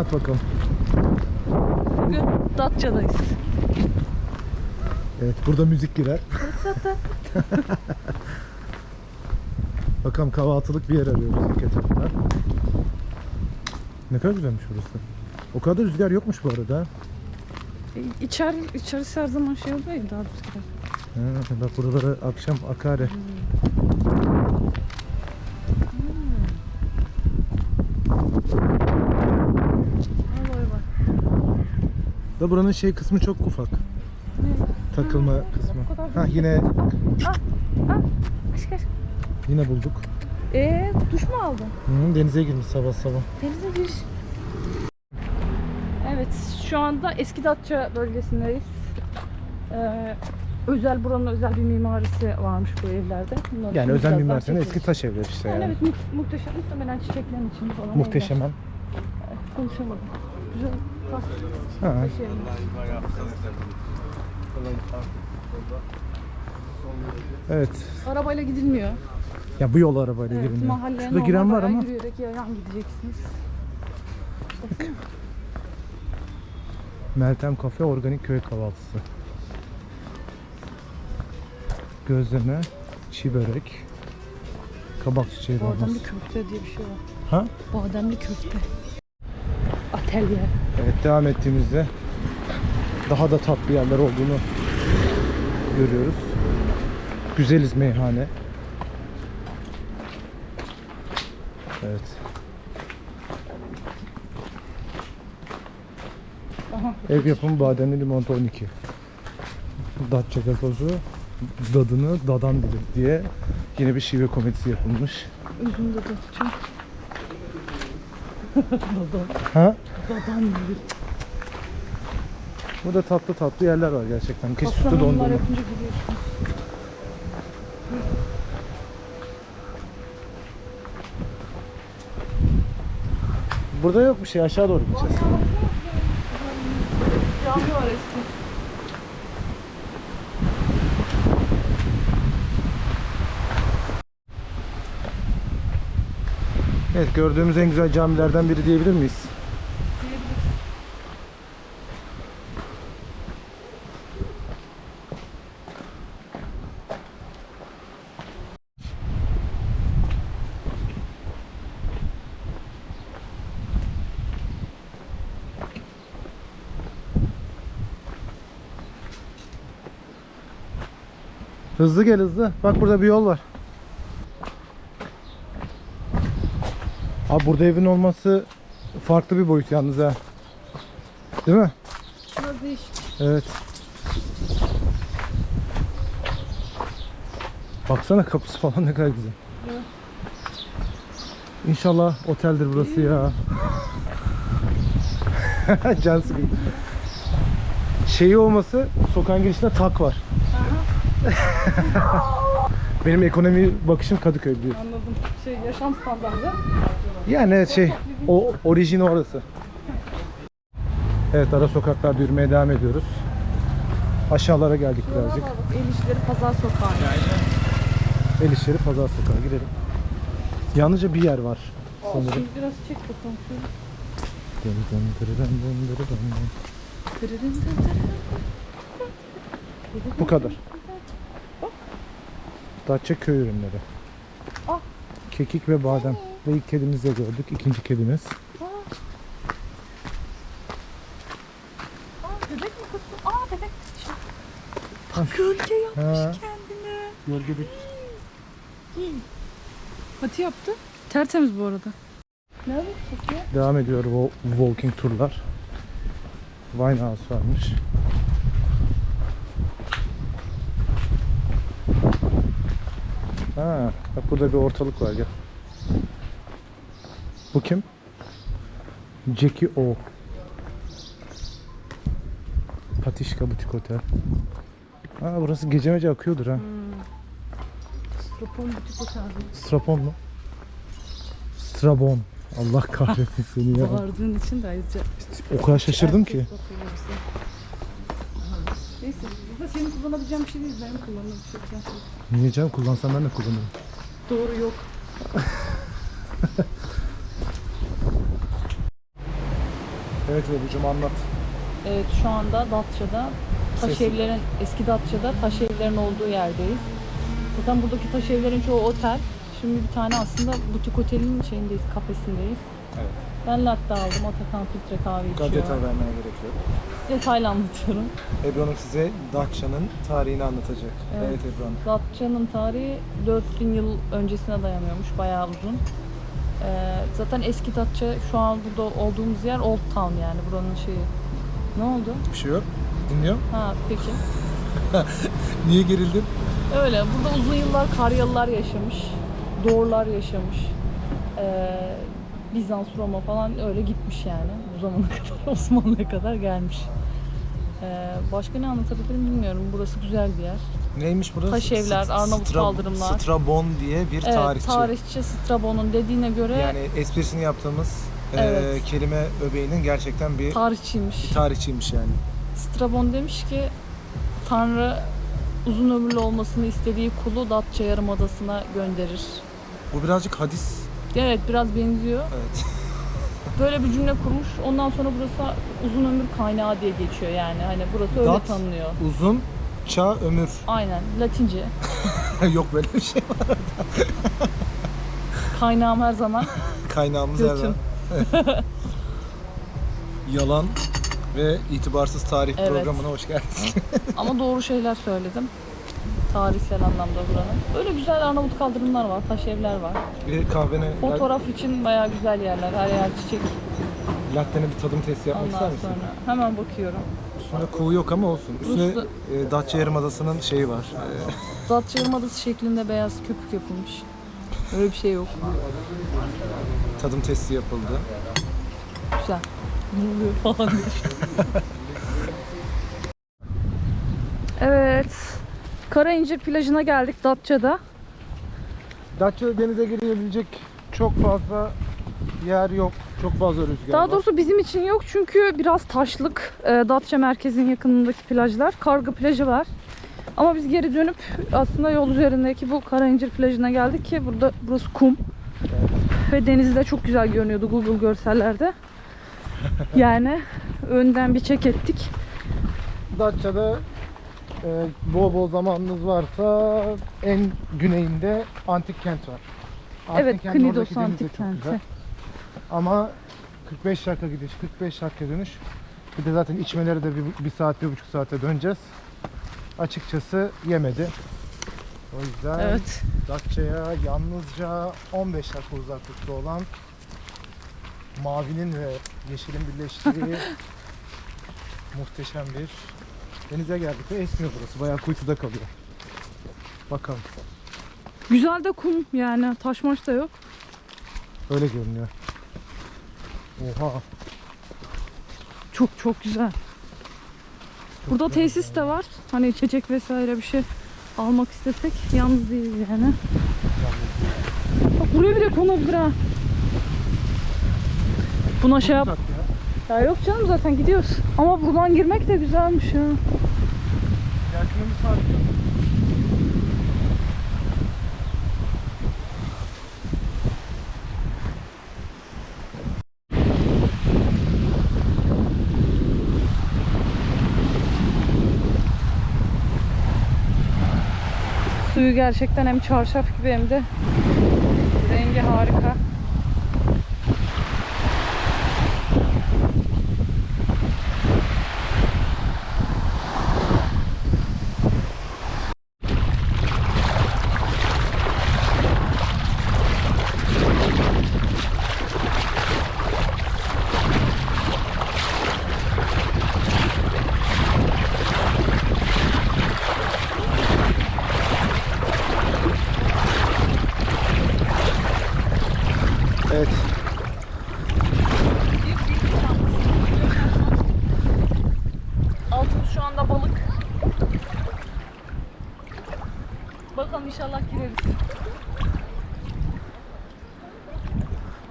anlat bakalım. Bugün Datça'dayız. Evet burada müzik girer. Bakalım kahvaltılık bir yer arıyoruz ilk etapta. Ne kadar güzelmiş burası. O kadar rüzgar yokmuş bu arada. E, İçer, içerisi her zaman şey oluyor daha rüzgar. Ha, bak buralara akşam akare. Vay Buranın şey kısmı çok ufak. Takılma kısmı. o kadar Ha yine Aşk aşk. yine bulduk. Eee duş mu aldın? Hı, denize girmiş sabah sabah. Denize gir. Evet şu anda eski Datça bölgesindeyiz. Ee, özel buranın özel bir mimarisi varmış bu evlerde. Bunları Yani özel birazdan mimar sene çekeriz. eski taş evler işte Yani yani. evet mu- muhteşem muhtemelen çiçeklerin içinde falan. Evler. Konuşamadım. Güzel. Ha. Evet. Arabayla gidilmiyor. Ya bu yol arabayla Evet, mahalleye Şurada giren var ama Yürüyerek yayan gideceksiniz. Meltem Kafe Organik Köy Kahvaltısı. Gözleme, çiğ börek, kabak çiçeği Bademli dolması. köfte diye bir şey var. Ha? Bademli köfte. Atölye. Evet devam ettiğimizde daha da tatlı yerler olduğunu görüyoruz. Güzeliz meyhane. Evet. Aha. Ev yapımı bademli limonata 12. Datça gazozu dadını dadan bilir diye yine bir şive komedisi yapılmış. Üzüm de Datça. Ha? Dadan gibi. Burada tatlı tatlı yerler var gerçekten. Sütlü Pastanın dondurma. Burada yok bir şey aşağı doğru gideceğiz. Cami var eski. Evet gördüğümüz en güzel camilerden biri diyebilir miyiz? Hızlı gel hızlı. Bak burada bir yol var. Abi burada evin olması farklı bir boyut yalnız ha. Değil mi? Biraz değişik. Evet. Baksana kapısı falan ne kadar güzel. Evet. İnşallah oteldir burası ya. Can sıkıntı. Şeyi olması sokağın girişinde tak var. Benim ekonomi bakışım Kadıköy biliyorsun. Anladım. Şey yaşam standartı. Yani evet şey o orijini orası. Evet ara sokaklarda yürümeye devam ediyoruz. Aşağılara geldik birazcık. El işleri pazar sokağı. El işleri pazar sokağı gidelim. Yalnızca bir yer var sanırım. Şimdi biraz çek bakalım şöyle. Dın dın dırırın dın dırırın dın. Bu kadar. Datça köy ürünleri. Ah. Kekik ve badem. Ve ilk kedimizi de gördük. İkinci kedimiz. Aa bebek mi kutlu? Aa bebek. Ha. Gölge yapmış Ha. kendine. Gölgede Pati yaptı. Tertemiz bu arada. Nerede Pati? devam ediyor walking turlar. Winehouse varmış. Ha, bak burada bir ortalık var gel. Bu kim? Jackie O. Patişka Butik Otel. Ha, burası gece mece akıyordur ha. Stropon butik oteldi. Strapon mu? Strabon. Allah kahretsin seni ya. Bağırdığın için de ayrıca. O kadar şaşırdım ki. Erkek bakıyorsa. Neyse bu da senin kullanabileceğin bir şey değil. Benim bir şey. Niye canım kullansam ben de kullanırım. Doğru yok. Evet Ebru'cum anlat. Evet şu anda Datça'da taş Sesi. evlerin eski Datça'da taş evlerin olduğu yerdeyiz. Zaten buradaki taş evlerin çoğu otel. Şimdi bir tane aslında butik otelin şeyindeyiz, kafesindeyiz. Evet. Ben latte aldım, Atakan filtre kahve Bu kadar içiyor. detay vermeye gerek yok. Detaylı anlatıyorum. Ebru Hanım size Datça'nın tarihini anlatacak. Evet. Evet, Ebru Hanım. Datça'nın tarihi 4000 yıl öncesine dayanıyormuş, bayağı uzun. Ee, zaten eski Datça şu an burada olduğumuz yer Old Town yani buranın şeyi. Ne oldu? Bir şey yok. Dinliyorum. Ha peki. Niye gerildin? Öyle. Burada uzun yıllar Karyalılar yaşamış. Doğrular yaşamış. Ee, Bizans, Roma falan öyle gitmiş yani. Bu zamana kadar Osmanlı'ya kadar gelmiş. Ee, başka ne anlatabilirim bilmiyorum. Burası güzel bir yer. Neymiş burası? Taş evler, St- Arnavut Stra- kaldırımlar. Strabon diye bir Evet, tarihçi. tarihçi Strabon'un dediğine göre Yani esprisini yaptığımız e, Evet. kelime öbeğinin gerçekten bir, tarihçiymiş. bir tarihçiymiş yani. Strabon demiş ki Tanrı uzun ömürlü olmasını istediği kulu Datça Yarımadası'na gönderir. Bu birazcık hadis. Evet biraz benziyor. Evet. Böyle bir cümle kurmuş. Ondan sonra burası uzun ömür kaynağı diye geçiyor yani. Hani burası öyle Dat. tanınıyor. Uzun çağ ömür. Aynen. Latince. Yok böyle bir şey. Kaynağım her zaman. Kaynağımız Götüm. hemen. Yalan ve itibarsız tarih Evet. programına hoş geldiniz. Ama doğru şeyler söyledim. Tarihsel anlamda buranın. Böyle güzel Arnavut kaldırımlar var, taş evler var. bir kahvene, Fotoğraf için bayağı güzel yerler. Her yer çiçek. latte'ne bir tadım testi yapmak ister Ondan misin? sonra hemen bakıyorum. Üstünde kuğu yok ama olsun. Üstüne Rus'ta- e, Datça Yarımadası'nın şeyi var. E, Datça Yarımadası şeklinde beyaz köpük yapılmış. Öyle bir şey yok. tadım testi yapıldı. Güzel. Ne oluyor falan diye. evet. Karaincir plajına geldik Datça'da. Datça denize girebilecek çok fazla yer yok. Çok fazla rüzgar Daha var. doğrusu bizim için yok çünkü biraz taşlık. e, Datça merkezin yakınındaki plajlar. Kargı plajı var. Ama biz geri dönüp aslında yol üzerindeki bu Karaincir plajına geldik ki burada burası kum. Ve denizi de çok güzel görünüyordu Google görsellerde. Yani önden bir çek ettik. Datça'da e, bol bol zamanınız varsa en güneyinde antik kent var. Antik evet, kentin Knidos Antik. Kenti. Ama 45 dakika gidiş, 45 dakika dönüş. Bir de zaten içmeleri de bir, bir saat, bir buçuk saate döneceğiz. Açıkçası yemedi. O yüzden Evet. Datça'ya yalnızca 15 dakika uzaklıkta olan mavinin ve yeşilin birleştiği muhteşem bir denize geldik ve esmiyor burası. Bayağı kuytuda kalıyor. Bakalım. Güzel de kum yani taş maş da yok. Öyle görünüyor. Oha. Çok çok güzel. Burada tesis de var. Hani içecek vesaire bir şey almak istesek yalnız değiliz yani. Bak buraya bile konabilir ha. Buna şey yap. Ya. Yok canım zaten gidiyoruz. Ama buradan girmek de güzelmiş ya. Yakını müsait. Suyu gerçekten hem çarşaf gibi hem de rengi harika. Evet. Altımız şu anda balık. Bakalım inşallah gireriz.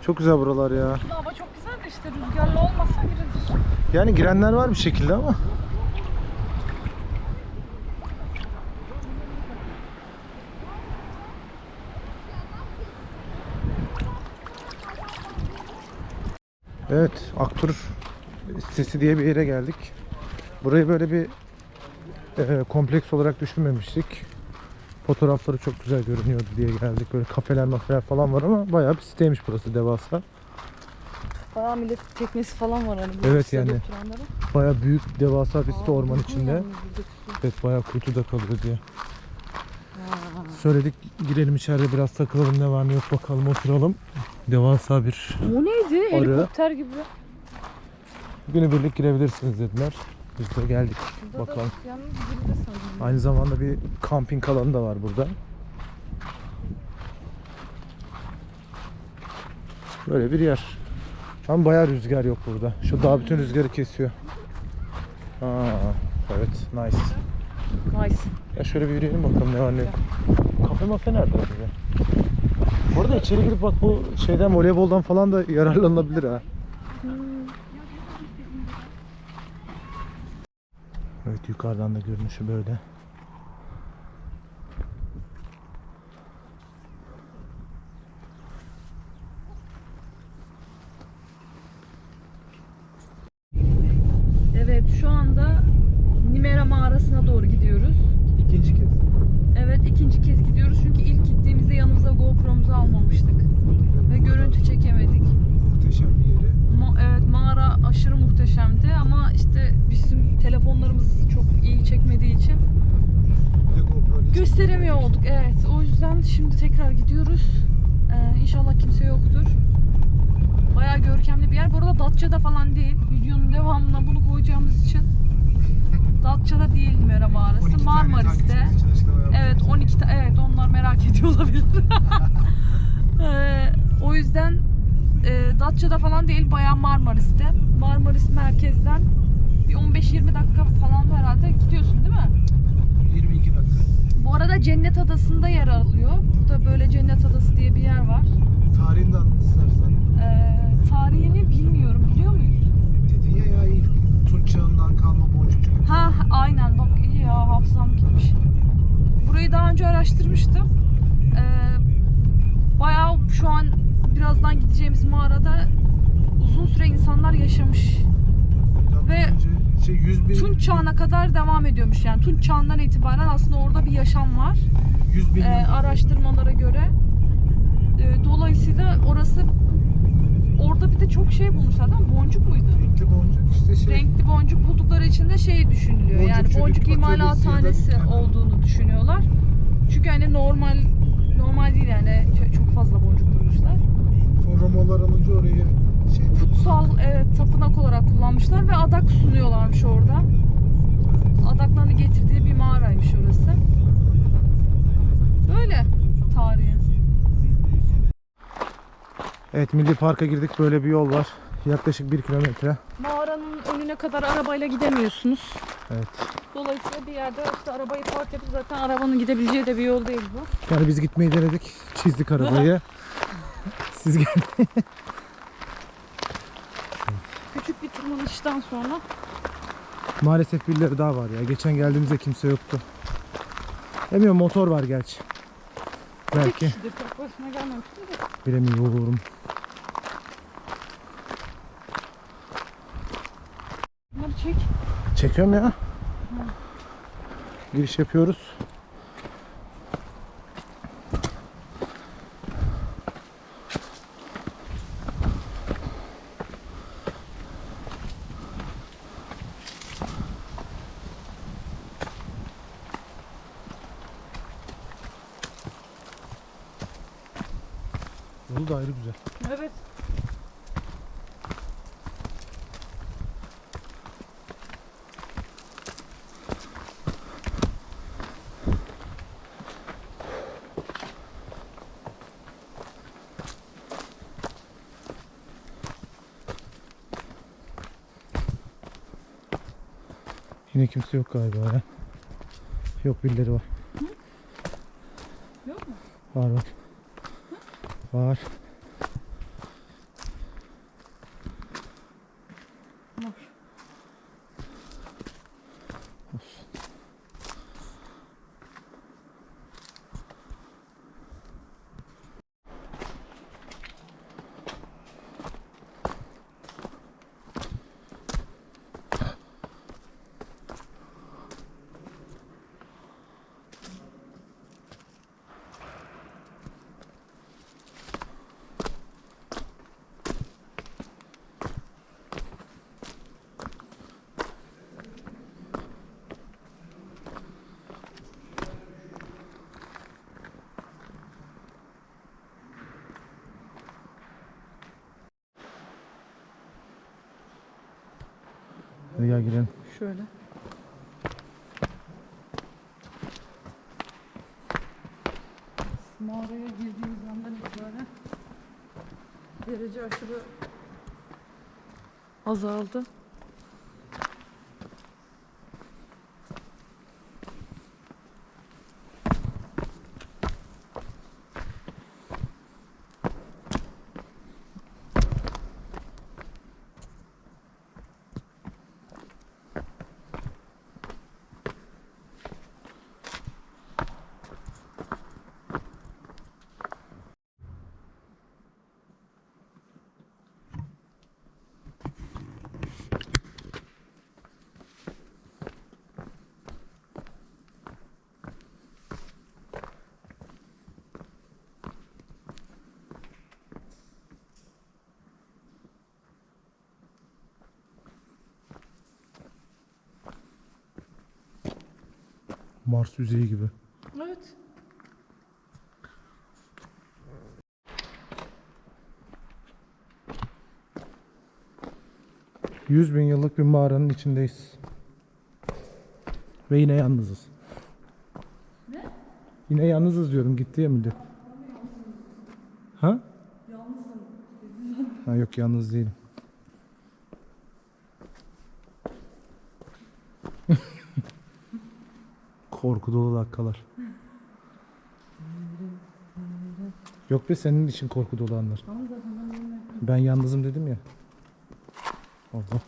Çok güzel buralar ya. Hava çok güzel de işte rüzgarlı olmasa girilir. Yani girenler var bir şekilde ama. Evet, Aktur sitesi diye bir yere geldik. Burayı böyle bir e, kompleks olarak düşünmemiştik. Fotoğrafları çok güzel görünüyordu diye geldik. Böyle kafeler mafeler falan var ama bayağı bir siteymiş burası devasa. Bayağı millet teknesi falan var hani. Evet yani. Bayağı büyük devasa bir site orman içinde. Evet bayağı kuytuda kalıyor diye. Söyledik girelim içeride biraz takılalım ne var ne yok bakalım oturalım. Devasa bir O neydi? Arı. Helikopter gibi. günübirlik girebilirsiniz dediler. Biz de geldik. Burada Bakalım. yalnız biri de sanırım. Aynı zamanda bir kamping alanı da var burada. Böyle bir yer. Ama bayağı rüzgar yok burada. Şu dağ bütün rüzgarı kesiyor. Aa, evet nice. Nice. Ya şöyle bir yürüyelim bakalım ne var ne yok. Kafe mafe nerede acaba? Bu arada içeri girip bak bu şeyden voleyboldan falan da yararlanılabilir ha. Evet yukarıdan da görünüşü böyle. Evet şu anda Nimera mağarasına doğru gidiyoruz. İkinci kez. Evet ikinci kez gidiyoruz çünkü ilk gittiğimizde yanımıza GoPro'muzu almamıştık. Ve görüntü çekemedik. Muhteşem bir yeri. Ma- evet mağara aşırı muhteşemdi ama işte bizim telefonlarımız çok iyi çekmediği için gösteremiyor olduk. Evet o yüzden şimdi tekrar gidiyoruz. Ee, inşallah kimse yoktur. Bayağı görkemli bir yer. Bu arada Datça'da falan değil. Videonun devamına bunu koyacağımız için. Datça'da değil Nimera mağarası. Marmaris'te. Evet 12 ta- evet onlar merak ediyor olabilir. Ee, o yüzden e, Datça'da falan değil bayağı Marmaris'te. Marmaris merkezden bir 15-20 dakika falan da herhalde gidiyorsun değil mi? 22 dakika. Cennet Adası'nda yer alıyor. Burada böyle Cennet Adası diye bir yer var. Tarihini de anlat istersen. Ee, tarihini bilmiyorum biliyor muyuz? Dedin ya ya ilk Tunç çağından kalma boncukçu. Ha aynen bak iyi ya hafızam gitmiş. Burayı daha önce araştırmıştım. Ee, bayağı şu an birazdan gideceğimiz mağarada uzun süre insanlar yaşamış. Ve şey 100 bin, Tunç çağına kadar devam ediyormuş yani. Tunç çağından itibaren aslında orada bir yaşam var. 100 bin Ee, araştırmalara göre. Ee, dolayısıyla orası orada bir de çok şey bulmuşlar değil mi? Boncuk muydu? renkli boncuk işte şey. renkli boncuk buldukları için de şey düşünülüyor. yani boncuk atölyesi ya da imalathanesi olduğunu düşünüyorlar. Çünkü hani normal normal değil yani çok- fazla boncuk bulmuşlar. Sonra Romalılar alınca orayı şey Kutsal evet tapınak olarak kullanmışlar ve adak sunuyorlarmış orada. Adaklarını getirdiği bir mağaraymış orası. Böyle tarihi. Evet Milli Park'a girdik böyle bir yol var. Yaklaşık 1 kilometre. Mağaranın önüne kadar arabayla gidemiyorsunuz. Evet. Dolayısıyla bir yerde işte arabayı park edip zaten arabanın gidebileceği de bir yol değil bu. Yani biz gitmeyi denedik. Çizdik arabayı. Siz gel. Küçük bir tırmanıştan sonra Maalesef birileri daha var ya. Geçen geldiğimizde kimse yoktu. Demiyorum motor var gerçi. Belki kişidir. Tek başına de. bilemiyorum. Bunları çek. Çekiyorum ya. Giriş yapıyoruz. Yolu da ayrı güzel. Evet. Yine kimse yok galiba ya. Yok birileri var. Yok mu? Var var. Var. Var. Hadi gel girelim. Şöyle. Mağaraya girdiğimiz andan itibaren derece aşırı azaldı. Mars yüzeyi gibi. Evet. Yüz bin yıllık bir mağaranın içindeyiz. Ve yine yalnızız. Ne? Yine yalnızız diyorum. Gitti ya millet. Ha? Yalnızım. Ha yok yalnız değilim. Korku dolu dakikalar. Yok be senin için korku dolu anlar. Ben yalnızım dedim ya. Allah.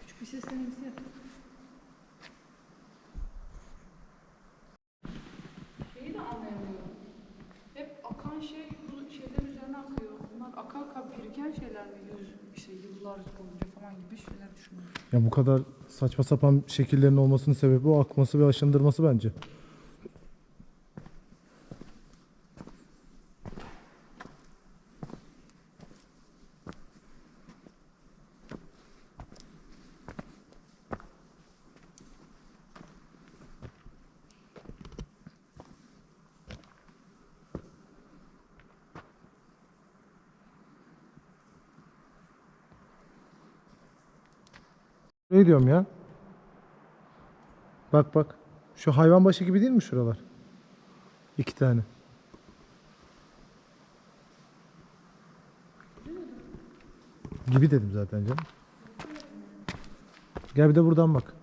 Küçük bir ses denemesi yap. Şeyi de anlayamıyorum. Hep akan şey bu şeyler üzerine akıyor. Bunlar aka aka biriken şeyler mi? Yüz işte yıllar boyunca falan gibi şeyler düşünüyorum. Ya bu kadar saçma sapan şekillerin olmasının sebebi o akması ve aşındırması bence. Ne diyorum ya? Bak bak. Şu hayvan başı gibi değil mi şuralar? İki tane. Gibi dedim zaten canım. Gel bir de buradan bak.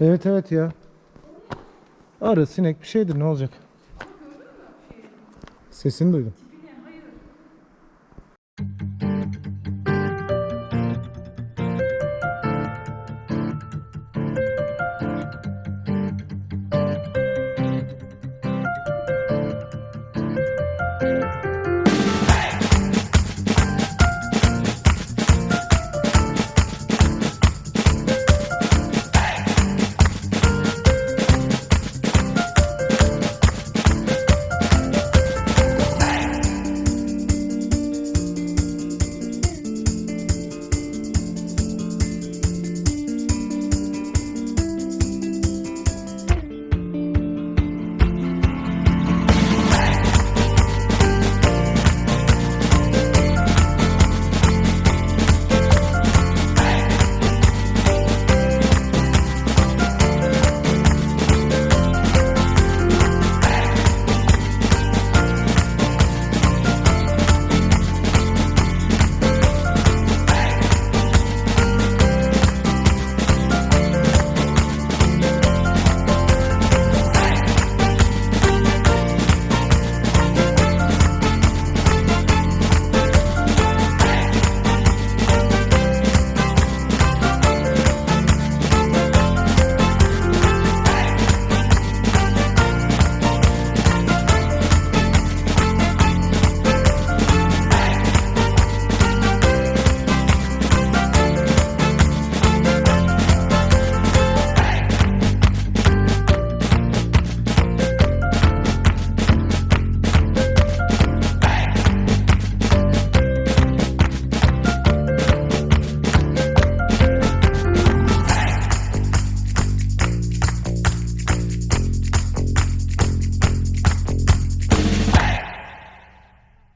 Evet evet ya. Arı, sinek bir şeydir ne olacak? Sesini duydum.